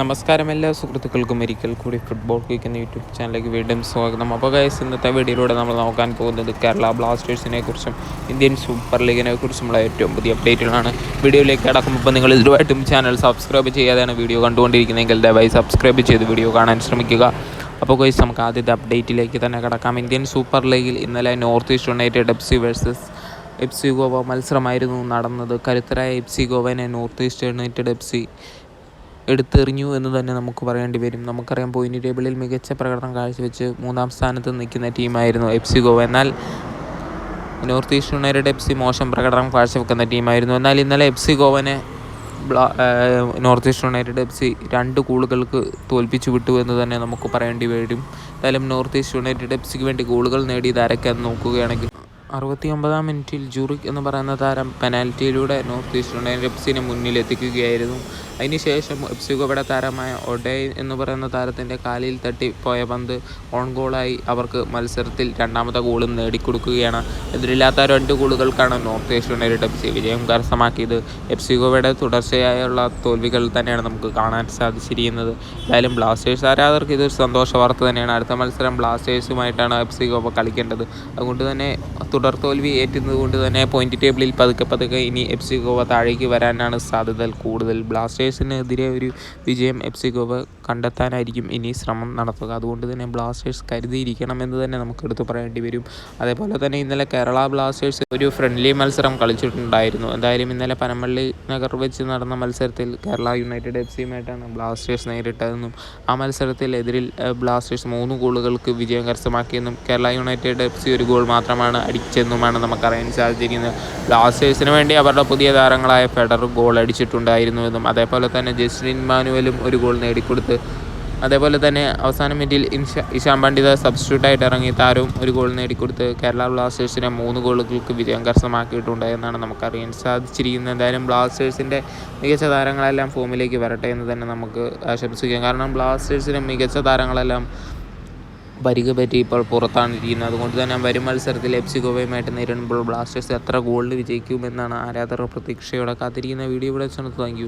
നമസ്കാരം എല്ലാ സുഹൃത്തുക്കൾക്കും ഒരിക്കൽ കൂടി ഫുട്ബോൾ ക്വിക്ക് എന്ന യൂട്യൂബ് ചാനലിലേക്ക് വീണ്ടും സ്വാഗതം. അപ്പോൾ ഗൈസ് ഇന്നത്തെ വീഡിയോയിലൂടെ നമ്മൾ നോക്കാൻ പോകുന്നത് കേരള ബ്ലാസ്റ്റേഴ്സിനെ കുറിച്ചും ഇന്ത്യൻ സൂപ്പർ ലീഗിനെ കുറിച്ചുമുള്ള ഏറ്റവും പുതിയ അപ്ഡേറ്റുകളാണ് വീഡിയോയിലേക്ക് കടക്കുമ്പോൾ നിങ്ങൾ ഇതുമായിട്ടും ചാനൽ സബ്സ്ക്രൈബ് ചെയ്യാതെയാണ് വീഡിയോ കണ്ടുകൊണ്ടിരിക്കുന്നതെങ്കിൽ ദയവായി സബ്സ്ക്രൈബ് ചെയ്ത് വീഡിയോ കാണാൻ ശ്രമിക്കുക. അപ്പോൾ ഗൈസ് നമുക്ക് ആദ്യത്തെ അപ്ഡേറ്റിലേക്ക് തന്നെ കടക്കാം. ഇന്ത്യൻ സൂപ്പർ ലീഗിൽ ഇന്നലെ North East United F C versus F C Goa മത്സരമായിരുന്നു നടന്നത്. കരുത്തരായ F C ഗോവനെ North East United F C എടുത്തെറിഞ്ഞു എന്ന് തന്നെ നമുക്ക് പറയേണ്ടി വരും. നമുക്കറിയാം പോയിന്റ് ടേബിളിൽ മികച്ച പ്രകടനം കാഴ്ചവെച്ച് മൂന്നാം സ്ഥാനത്ത് നിൽക്കുന്ന ടീമായിരുന്നു എഫ് സി ഗോവ. എന്നാൽ North East United F C മോശം പ്രകടനം കാഴ്ചവെക്കുന്ന ടീമായിരുന്നു. എന്നാൽ ഇന്നലെ F C ഗോവനെ North East United F C രണ്ട് ഗോളുകൾക്ക് തോൽപ്പിച്ചു വിട്ടു എന്ന് തന്നെ നമുക്ക് പറയേണ്ടി വരും. എന്തായാലും നോർത്ത് ഈസ്റ്റ് യുണൈറ്റഡ് എഫ് സിക്ക് വേണ്ടി ഗോളുകൾ നേടിയത് ആരൊക്കെയെന്ന് നോക്കുകയാണെങ്കിൽ അറുപത്തി ഒമ്പതാം മിനിറ്റിൽ ജൂറിക് എന്ന് പറയുന്ന താരം പെനാൽറ്റിയിലൂടെ നോർത്ത് ഈസ്റ്റ് യുണൈറ്റഡ് എഫ് സിനെ മുന്നിലെത്തിക്കുകയായിരുന്നു. അതിനുശേഷം എഫ് സി താരമായ ഒഡേ എന്ന് പറയുന്ന താരത്തിന്റെ കാലിൽ തട്ടി പോയ പന്ത് ഓൺ ഗോളായി അവർക്ക് മത്സരത്തിൽ രണ്ടാമത്തെ ഗോളും നേടിക്കൊടുക്കുകയാണ്. എതിരില്ലാത്ത രണ്ട് ഗോളുകൾക്കാണ് North East United F C വിജയം കരസ്ഥമാക്കിയത്. എഫ് സി ഗോവയുടെ തുടർച്ചയായുള്ള തോൽവികൾ തന്നെയാണ് നമുക്ക് കാണാൻ സാധിച്ചിരിക്കുന്നത്. എന്തായാലും ബ്ലാസ്റ്റേഴ്സ് ആരാധകർക്ക് ഇതൊരു സന്തോഷ വാർത്ത തന്നെയാണ്. അടുത്ത മത്സരം ബ്ലാസ്റ്റേഴ്സുമായിട്ടാണ് എഫ് സി ഗോവ കളിക്കേണ്ടത്. അതുകൊണ്ട് തന്നെ തുടർ തോൽവി ഏറ്റുന്നതുകൊണ്ട് തന്നെ പോയിന്റ് ടേബിളിൽ പതുക്കെ പതുക്കെ ഇനി എഫ് സി ഗോവ താഴേക്ക് വരാനാണ് സാധ്യത കൂടുതൽ. ബ്ലാസ്റ്റേഴ്സിനെതിരെ ഒരു വിജയം എഫ് സി ഗോവ കണ്ടെത്താനായിരിക്കും ഇനി ശ്രമം നടത്തുക. അതുകൊണ്ട് തന്നെ ബ്ലാസ്റ്റേഴ്സ് കരുതിയിരിക്കണമെന്ന് തന്നെ നമുക്ക് എടുത്തു പറയേണ്ടി വരും. അതേപോലെ തന്നെ ഇന്നലെ കേരള ബ്ലാസ്റ്റേഴ്സ് ഒരു ഫ്രണ്ട്ലി മത്സരം കളിച്ചിട്ടുണ്ടായിരുന്നു. എന്തായാലും ഇന്നലെ പനമ്പള്ളി നഗർ വെച്ച് നടന്ന മത്സരത്തിൽ കേരള യുണൈറ്റഡ് എഫ് സിയുമായിട്ടാണ് ബ്ലാസ്റ്റേഴ്സ് നേരിട്ടതെന്നും ആ മത്സരത്തിൽ എതിരിൽ ബ്ലാസ്റ്റേഴ്സ് മൂന്ന് ഗോളുകൾക്ക് വിജയം കരസ്ഥമാക്കിയെന്നും കേരള യുണൈറ്റഡ് എഫ് സി ഒരു ഗോൾ മാത്രമാണ് അടിച്ചെന്നുമാണ് നമുക്കറിയാൻ സാധിച്ചിരിക്കുന്നത്. ബ്ലാസ്റ്റേഴ്സിന് വേണ്ടി അവരുടെ പുതിയ താരങ്ങളായ ഫെഡർ ഗോൾ അടിച്ചിട്ടുണ്ടായിരുന്നു എന്നും അതേപോലെ തന്നെ ജസ്റ്റിൻ മാനുവലും ഒരു ഗോൾ നേടിക്കൊടുത്ത് അതേപോലെ തന്നെ അവസാന മിനിറ്റിൽ ഇൻഷ ഇഷാൻ പണ്ഡിത സബ്സ്റ്റിറ്റ്യൂട്ടായിട്ട് ഇറങ്ങി താരവും ഒരു ഗോൾ നേടിക്കൊടുത്ത് കേരള ബ്ലാസ്റ്റേഴ്സിനെ മൂന്ന് ഗോളുകൾക്ക് വിജയം കരസ്ഥമാക്കിയിട്ടുണ്ട് എന്നാണ് നമുക്കറിയാൻ സാധിച്ചിരിക്കുന്നത്. എന്തായാലും ബ്ലാസ്റ്റേഴ്സിന്റെ മികച്ച താരങ്ങളെല്ലാം ഫോമിലേക്ക് വരട്ടെ എന്ന് തന്നെ നമുക്ക് ആശംസിക്കാം. കാരണം ബ്ലാസ്റ്റേഴ്സിന് മികച്ച താരങ്ങളെല്ലാം പരിക്ക് പറ്റി ഇപ്പോൾ പുറത്താണ് ഇരിക്കുന്നത് അതുകൊണ്ട് തന്നെ വരും മത്സരത്തിൽ എഫ് സി ഗോവയുമായിട്ട് നേരിടുമ്പോൾ ബ്ലാസ്റ്റേഴ്സ് എത്ര ഗോളിൽ വിജയിക്കുമെന്നാണ് ആരാധകർ പ്രതീക്ഷയോടെ കാത്തിരിക്കുന്ന വീഡിയോ ഇവിടെ വെച്ചാണ് താങ്ക്